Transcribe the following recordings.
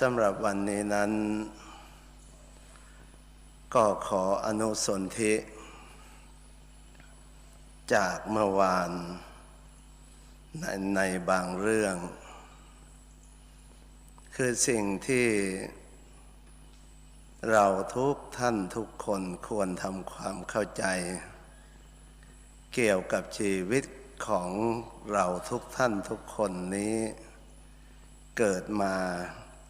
สำหรับวันนี้นั้น ก็ขออนุสนธิ จากเมื่อวานในในบางเรื่อง คือสิ่งที่เราทุกท่านทุกคนควรทำความเข้าใจ เกี่ยวกับชีวิตของเราทุกท่านทุกคนนี้ เกิดมา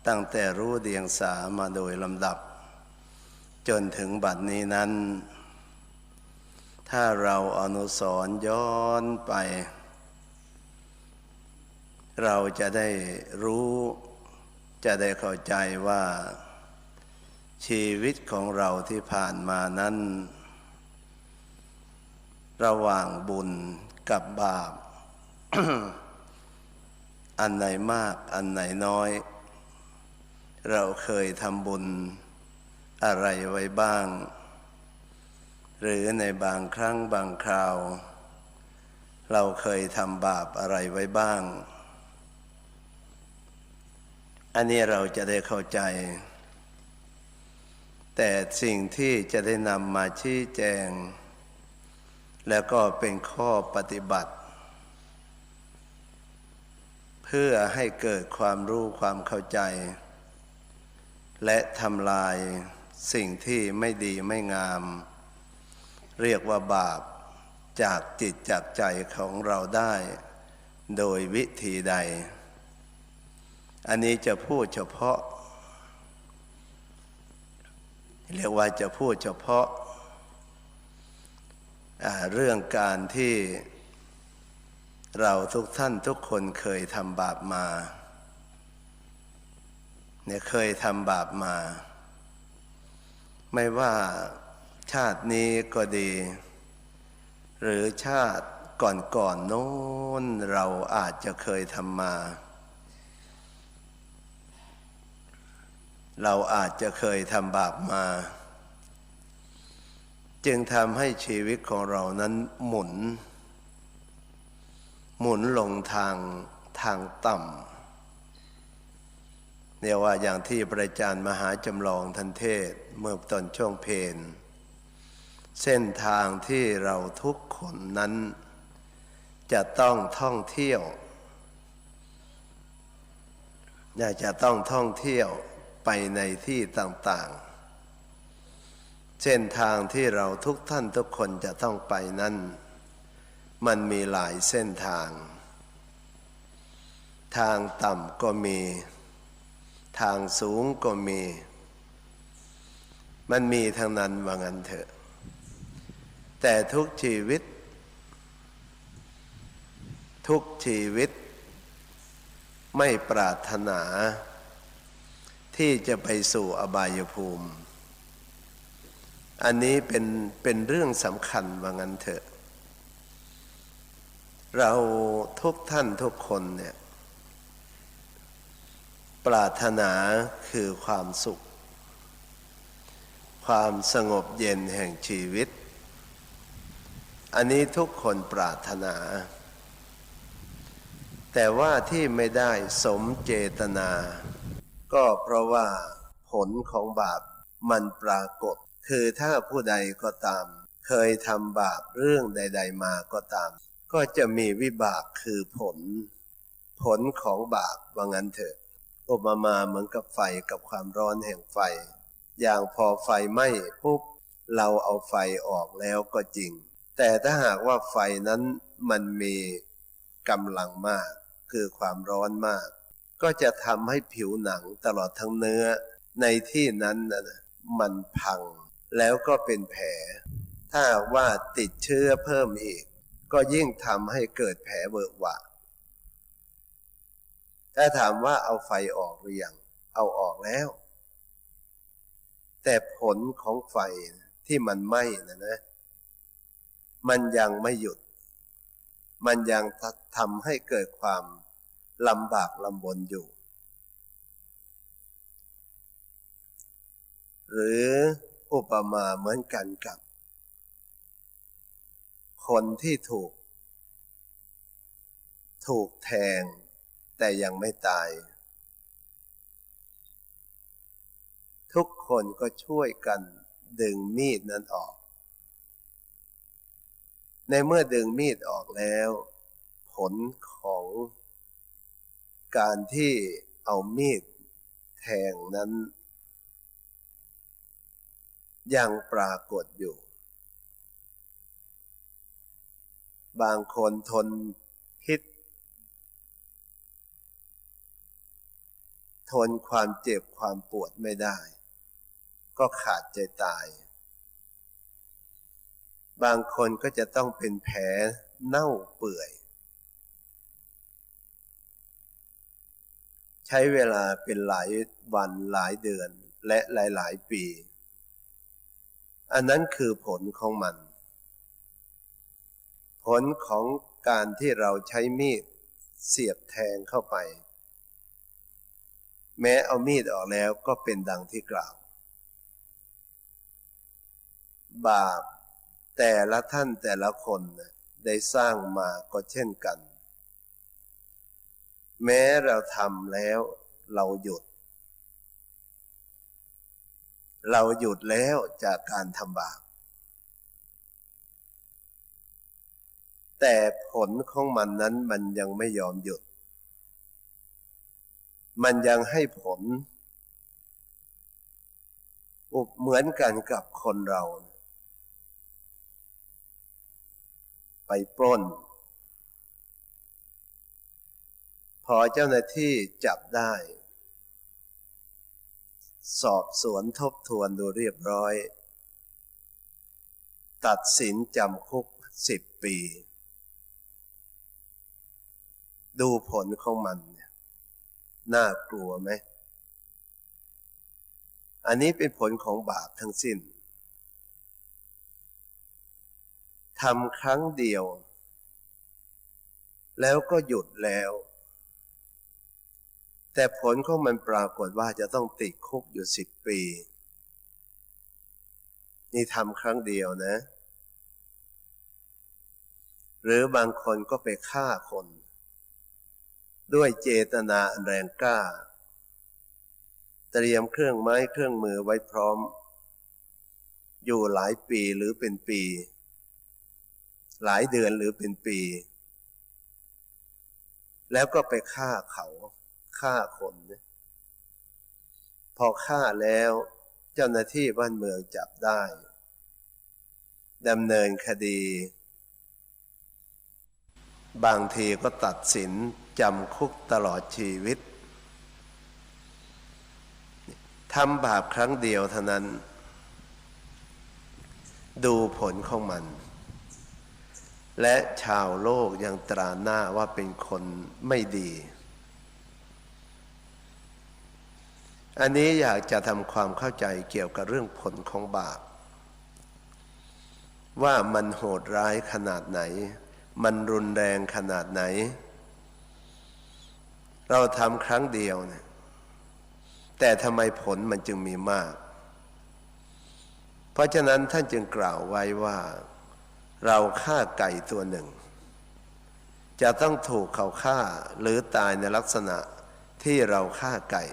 ตั้งแต่รู้เดียงสามาโดยลำดับ จนถึงบัดนี้นั้น ถ้าเราอนุสรย้อนไป เราจะได้รู้จะได้เข้าใจว่า ชีวิตของเราที่ผ่านมานั้น ระหว่างบุญกับบาป อันไหนมากอันไหนน้อย เราเคยทำบุญอะไรไว้บ้าง หรือในบางครั้งบางคราว เราเคยทำบาปอะไรไว้บ้าง อันนี้เราจะได้เข้าใจ แต่สิ่งที่จะได้นำมาชี้แจง แล้วก็เป็นข้อปฏิบัติ เพื่อให้เกิดความรู้ความเข้าใจ และทำลายสิ่งที่ไม่ดีไม่งาม เรียกว่าบาปจากจิตจากใจของเราได้ โดยวิธีใด อันนี้จะพูดเฉพาะ เรียกว่าจะพูดเฉพาะเรื่องการที่เราทุกท่านทุกคนเคยทำบาปมา เนี่ยเคยทำบาปมา ไม่ว่าชาตินี้ก็ดี หรือชาติก่อนๆโน้นเราอาจจะเคยทำมา เราอาจจะเคยทำบาปมา จึงทำให้ชีวิตของเรานั้นหมุน หมุนลงทางทางต่ำ เนี่ยว่าอย่างที่พระอาจารย์มหาจำลองทันเทศเมื่อตอนช่วงเพนเส้นทางที่เราทุกคนนั้น จะต้องท่องเที่ยวอยากจะต้องท่องเที่ยวไปในที่ต่างๆ เส้นทางที่เราทุกท่านทุกคนจะต้องไปนั้น มันมีหลายเส้นทาง ทางต่ำก็มี ทางสูงก็มี มันมีทั้งนั้นว่างั้นเถอะ แต่ทุกชีวิต ทุกชีวิต ไม่ปรารถนา ที่จะไปสู่อบายภูมิ อันนี้เป็นเป็นเรื่องสำคัญว่างั้นเถอะ เราทุกท่านทุกคนเนี่ย ปรารถนาคือความสุข ความสงบเย็นแห่งชีวิต อันนี้ทุกคนปรารถนา แต่ว่าที่ไม่ได้สมเจตนา ก็เพราะว่าผลของบาปมันปรากฏ คือถ้าผู้ใดก็ตาม เคยทำบาปเรื่องใด ๆ มาก็ตาม ก็จะมีวิบากคือผล ผลของบาปว่างั้นเถอะ อุปมาเหมือนกับไฟกับความร้อนแห่งไฟ อย่างพอไฟไหม้ปุ๊บเราเอาไฟออกแล้วก็จริง แต่ถ้าหากว่าไฟนั้นมันมีกำลังมาก คือความร้อนมาก ก็จะทำให้ผิวหนังตลอดทั้งเนื้อ ในที่นั้นนะมันพัง แล้วก็เป็นแผล ถ้าว่าติดเชื้อเพิ่มอีก ก็ยิ่งทำให้เกิดแผลเบิกหวะ ถ้าถามว่าเอาไฟออกหรือยัง เอาออกแล้ว แต่ผลของไฟที่มันไหม้นะนะ มันยังไม่หยุด มันยังทำให้เกิดความลำบากลำบนอยู่ หรืออุปมาเหมือนกันกับ คนที่ถูก ถูกแทง แต่ยังไม่ตาย ทุกคนก็ช่วยกันดึงมีดนั้นออก ในเมื่อดึงมีดออกแล้ว ผลของการที่เอามีดแทงนั้น ยังปรากฏอยู่ บางคนทน ทนความเจ็บความปวดไม่ได้ ก็ขาดใจตาย บางคนก็จะต้องเป็นแผลเน่าเปื่อย ใช้เวลาเป็นหลายวันหลายเดือนและหลาย ๆ ปี อันนั้นคือผลของมัน ผลของการที่เราใช้มีดเสียบแทงเข้าไป แม้เอามีดออกแล้วก็เป็นดังที่กล่าว บาปแต่ละท่านแต่ละคนได้สร้างมาก็เช่นกัน แม้เราทำแล้วเราหยุด เราหยุดแล้วจากการทำบาปแต่ผลของมันนั้นมันยังไม่ยอมหยุด มันยังให้ผลอุบเหมือนกันกับคนเรา ไปปล้น พอเจ้าหน้าที่จับได้ สอบสวนทบทวนดูเรียบร้อย ตัดสินจำคุกสิบปี ดูผลของมันเนี่ย น่ากลัวไหม อันนี้เป็นผลของบาปทั้งสิ้นทำครั้งเดียว แล้วก็หยุดแล้ว แต่ผลของมันปรากฏว่าจะต้องติดคุกอยู่สิบปี นี่ทำครั้งเดียวนะ หรือบางคนก็ไปฆ่าคน ด้วยเจตนาแรงกล้า เตรียมเครื่องไม้เครื่องมือไว้พร้อม อยู่หลายปีหรือเป็นปี หลายเดือนหรือเป็นปี แล้วก็ไปฆ่าเขาฆ่าคนพอฆ่าแล้วเจ้าหน้าที่บ้านเมืองจับได้ดำเนินคดี บางทีก็ตัดสิน จำคุกตลอดชีวิตทำบาปครั้งเดียวเท่านั้น ดูผลของมัน และชาวโลกยังตราหน้าว่าเป็นคนไม่ดี อันนี้อยากจะทำความเข้าใจเกี่ยวกับเรื่องผลของบาป ว่ามันโหดร้ายขนาดไหน มันรุนแรงขนาดไหน เราทำครั้งเดียวเนี่ยแต่ทำไมผลมันจึงมีมาก เพราะฉะนั้นท่านจึงกล่าวไว้ว่า เราฆ่าไก่ตัวหนึ่ง จะต้องถูกเขาฆ่าหรือตายในลักษณะที่เราฆ่าไก่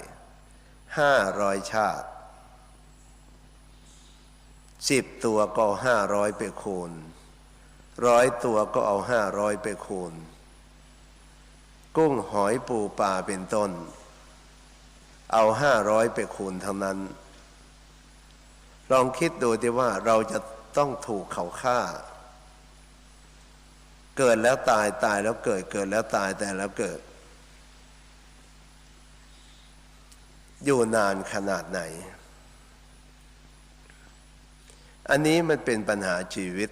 ห้าร้อยชาติสิบตัวก็ห้าร้อยไปคูณร้อยตัวก็เอาห้าร้อยไปคูณ กุ้งหอยปูปลาเป็นต้น เอาห้าร้อยไปคูณทั้งนั้น ลองคิดดูดีว่าเราจะต้องถูกเขาฆ่า เกิดแล้วตายตายแล้วเกิดเกิดแล้วตายแต่แล้วเกิด อยู่นานขนาดไหน อันนี้มันเป็นปัญหาชีวิต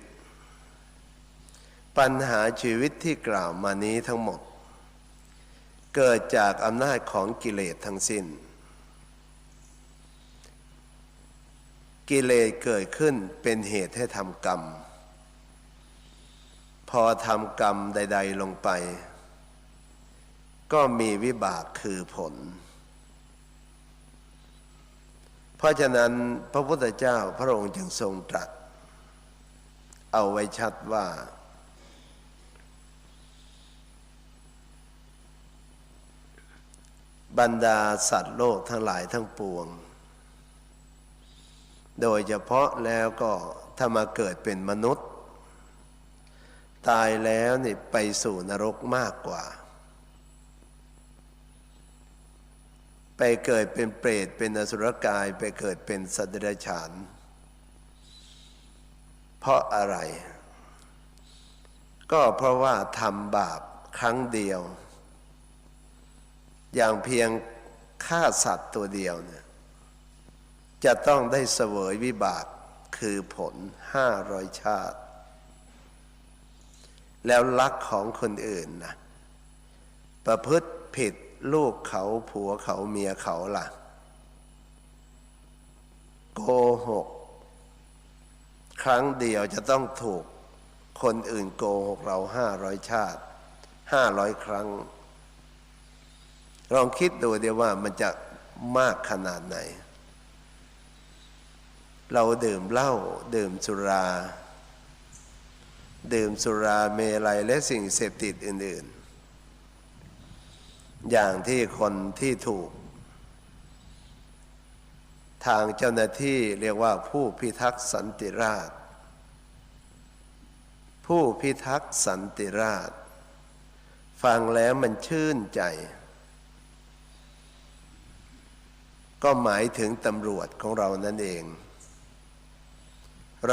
ปัญหาชีวิตที่กล่าวมานี้ทั้งหมด เกิดจากอำนาจของกิเลสทั้งสิ้น กิเลสเกิดขึ้นเป็นเหตุให้ทำกรรม พอทำกรรมใด ๆลงไป ก็มีวิบากคือผล เพราะฉะนั้นพระพุทธเจ้าพระองค์จึงทรงตรัส เอาไว้ชัดว่า บรรดาสัตว์โลกทั้งหลายทั้งปวง โดยเฉพาะแล้วก็ถ้ามาเกิดเป็นมนุษย์ ตายแล้วนี่ไปสู่นรกมากกว่า ไปเกิดเป็นเปรตเป็นอสุรกายไปเกิดเป็นสัตว์เดรัจฉาน เพราะอะไร ก็เพราะว่าทำบาปครั้งเดียว อย่างเพียงฆ่าสัตว์ตัวเดียวเนี่ยจะต้องได้เสวยวิบากคือผลห้าร้อยชาติ แล้วลักของคนอื่นนะประพฤติผิดลูกเขาผัวเขาเมียเขาล่ะ โกหก ครั้งเดียวจะต้องถูกคนอื่นโกหกเราห้าร้อยชาติห้าร้อยครั้ง ลองคิดดูเดียวว่ามันจะมากขนาดไหน เราดื่มเหล้าดื่มสุรา ดื่มสุราเมลัยและสิ่งเสพติดอื่น ๆ อย่างที่คนที่ถูก ทางเจ้าหน้าที่เรียกว่าผู้พิทักษ์สันติราษฎร์ผู้พิทักษ์สันติราษฎร์ฟังแล้วมันชื่นใจ ก็หมายถึงตำรวจของเรานั่นเอง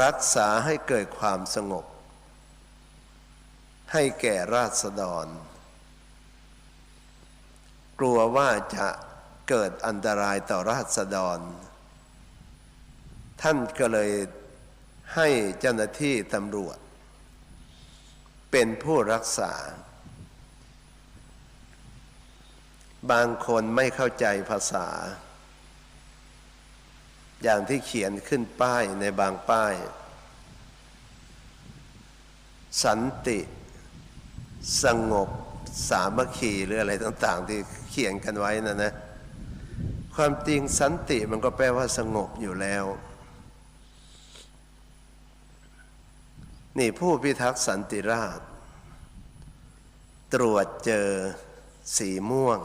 รักษาให้เกิดความสงบ ให้แก่ราษฎร กลัวว่าจะเกิดอันตรายต่อราษฎร ท่านก็เลยให้เจ้าหน้าที่ตำรวจ เป็นผู้รักษา บางคนไม่เข้าใจภาษา อย่างที่เขียนขึ้นป้ายในบางป้าย สันติ สงบ สามัคคีหรืออะไรต่าง ๆ ที่เขียนกันไว้นะนะ ความจริงสันติมันก็แปลว่าสงบอยู่แล้ว นี่ผู้พิทักษ์สันติราษตรวจเจอสีม่วง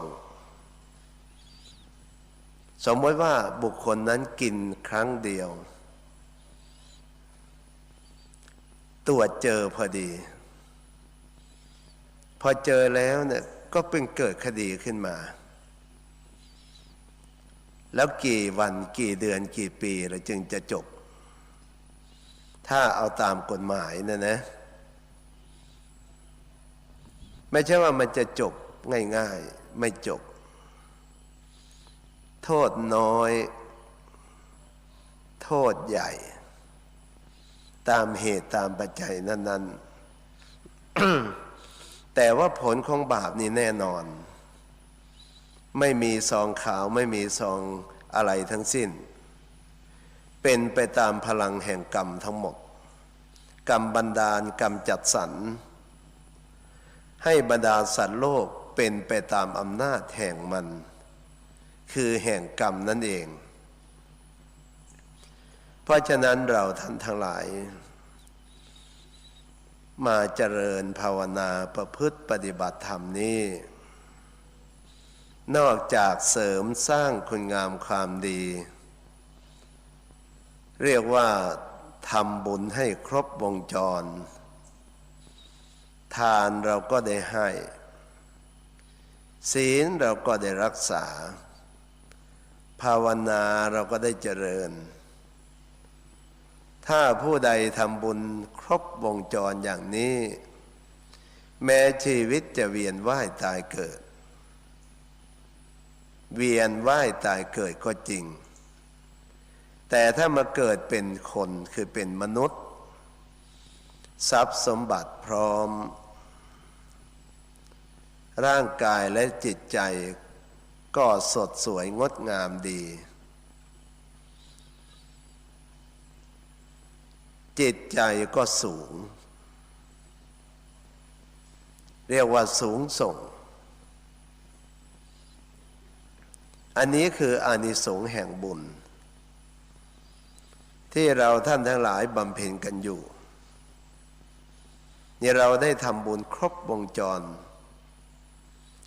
สมมติว่าบุคคลนั้นกินครั้งเดียว ตรวจเจอพอดี พอเจอแล้วเนี่ยก็เป็นเกิดคดีขึ้นมา แล้วกี่วันกี่เดือนกี่ปีเราจึงจะจบ ถ้าเอาตามกฎหมายนะนะ ไม่ใช่ว่ามันจะจบง่ายๆ ไม่จบ โทษน้อย โทษใหญ่ ตามเหตุตามปัจจัยนั้น ๆ แต่ว่าผลของบาปนี่แน่นอน ไม่มีซองขาวไม่มีซองอะไรทั้งสิ้น เป็นไปตามพลังแห่งกรรมทั้งหมด กรรมบันดาลกรรมจัดสรรให้บรรดาสัตว์โลกเป็นไปตามอำนาจแห่งมัน คือแห่งกรรมนั่นเอง เพราะฉะนั้นเราท่านทั้งหลาย มาเจริญภาวนาประพฤติปฏิบัติธรรมนี้ นอกจากเสริมสร้างคุณงามความดี เรียกว่าทำบุญให้ครบวงจร ทานเราก็ได้ให้ ศีลเราก็ได้รักษา ภาวนาเราก็ได้เจริญ ถ้าผู้ใดทำบุญครบวงจรอย่างนี้ แม้ชีวิตจะเวียนว่ายตายเกิด เวียนว่ายตายเกิดก็จริง แต่ถ้ามาเกิดเป็นคนคือเป็นมนุษย์ ทรัพย์สมบัติพร้อม ร่างกายและจิตใจ ก็สดสวยงดงามดี จิตใจก็สูง เรียกว่าสูงส่ง อันนี้คืออานิสงส์แห่งบุญ ที่เราท่านทั้งหลายบำเพ็ญกันอยู่นี่เราได้ทำบุญครบวงจร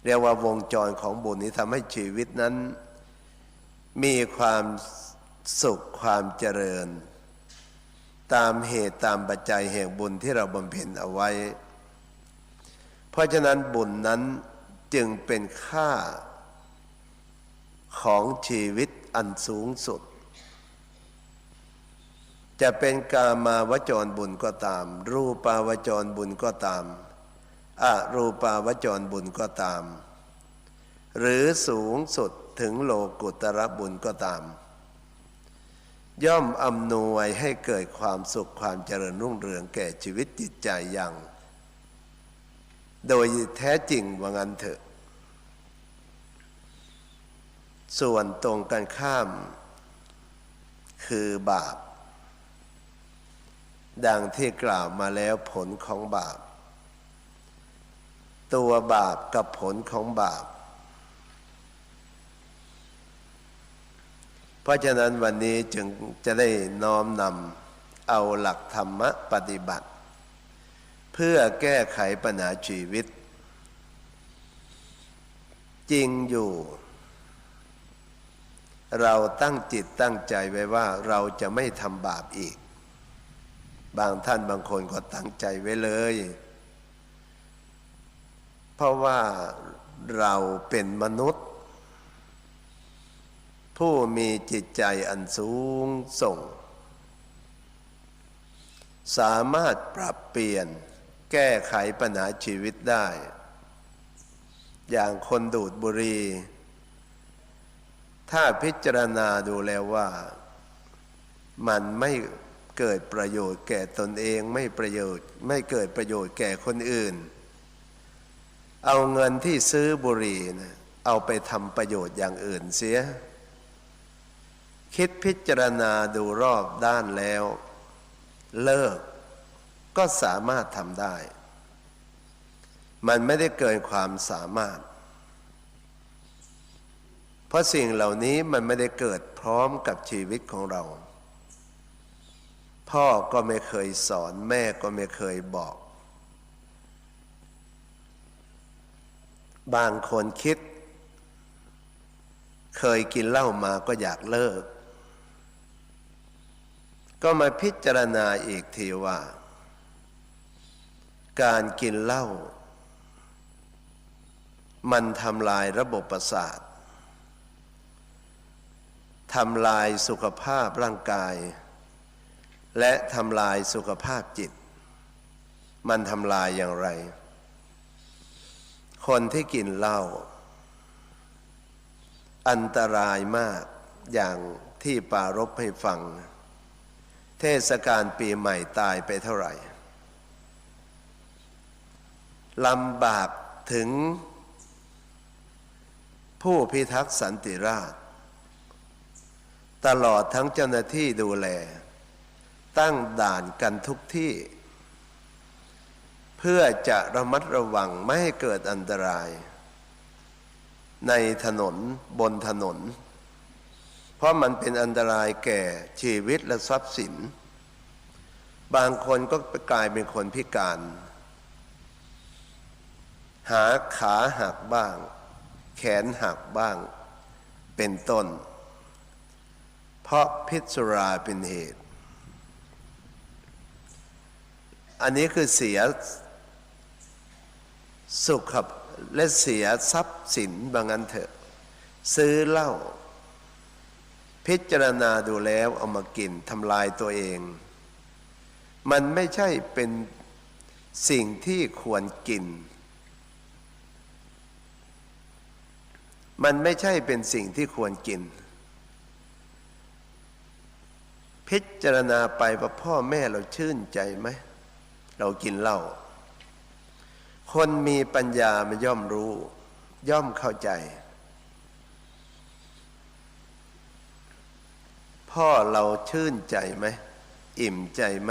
เรียกว่าวงจรของบุญนี้ทำให้ชีวิตนั้น มีความสุขความเจริญ ตามเหตุตามปัจจัยแห่งบุญที่เราบำเพ็ญเอาไว้ เพราะฉะนั้นบุญนั้นจึงเป็นค่าของชีวิตอันสูงสุด จะเป็นกามาวจรบุญก็ตาม รูปาวจรบุญก็ตาม อรูปาวจรบุญก็ตาม หรือสูงสุดถึงโลกุตระบุญก็ตาม ย่อมอำนวยให้เกิดความสุขความเจริญรุ่งเรืองแก่ชีวิตจิตใจอย่าง โดยแท้จริงว่างั้นเถอะ ส่วนตรงกันข้าม คือบาป ดังที่กล่าวมาแล้วผลของบาป ตัวบาปกับผลของบาป เพราะฉะนั้นวันนี้จึงจะได้น้อมนำเอาหลักธรรมะปฏิบัติ เพื่อแก้ไขปัญหาชีวิต จริงอยู่ เราตั้งจิตตั้งใจไว้ว่าเราจะไม่ทำบาปอีก บางท่านบางคนก็ตั้งใจไว้เลย เพราะว่าเราเป็นมนุษย์ ผู้มีจิตใจอันสูงส่ง สามารถปรับเปลี่ยนแก้ไขปัญหาชีวิตได้ อย่างคนดูดบุหรี่ถ้าพิจารณาดูแล้วว่า มันไม่เกิดประโยชน์แก่ตนเองไม่ประโยชน์ไม่เกิดประโยชน์แก่คนอื่น เอาเงินที่ซื้อบุหรี่นะเอาไปทำประโยชน์อย่างอื่นเสีย คิดพิจารณาดูรอบด้านแล้ว เลิกก็สามารถทำได้ มันไม่ได้เกินความสามารถ เพราะสิ่งเหล่านี้มันไม่ได้เกิดพร้อมกับชีวิตของเรา พ่อก็ไม่เคยสอนแม่ก็ไม่เคยบอก บางคนคิด เคยกินเหล้ามาก็อยากเลิก ก็มาพิจารณาอีกทีว่า การกินเหล้ามันทำลายระบบประสาททำลายสุขภาพร่างกาย และทำลายสุขภาพจิต มันทำลายอย่างไร คนที่กินเหล้าอันตรายมากอย่างที่ปารบให้ฟัง เทศกาลปีใหม่ตายไปเท่าไหร่ลำบากถึง ผู้พิทักษ์สันติราษตลอดทั้งเจ้าหน้าที่ดูแล ตั้งด่านกันทุกที่ พื่อจะระมัดระวังไม่ให้เกิดอันตราย ในถนนบนถนน เพราะมันเป็นอันตรายแก่ชีวิตและทรัพย์สิน บางคนก็กลายเป็นคนพิการ หาขาหักบ้าง แขนหักบ้าง เป็นต้น เพราะพิษสุราเป็นเหตุ อันนี้คือเสีย สุขและเสียทรัพย์สินบางอันเถอะ ซื้อเหล้าพิจารณาดูแล้วเอามากินทำลายตัวเอง มันไม่ใช่เป็นสิ่งที่ควรกิน มันไม่ใช่เป็นสิ่งที่ควรกิน พิจารณาไปว่าพ่อแม่เราชื่นใจไหม เรากินเหล้า คนมีปัญญามันย่อมรู้ ย่อมเข้าใจ พ่อเราชื่นใจไหม อิ่มใจไหม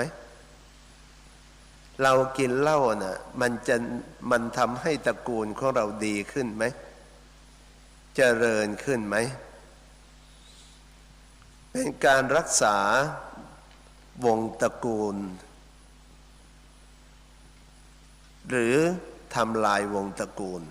เรากินเหล้าน่ะ มันจะมันทำให้ตระกูลของเราดีขึ้นไหมเจริญขึ้นไหม เป็นการรักษาวงตระกูล หรือทำลายวงตระกูล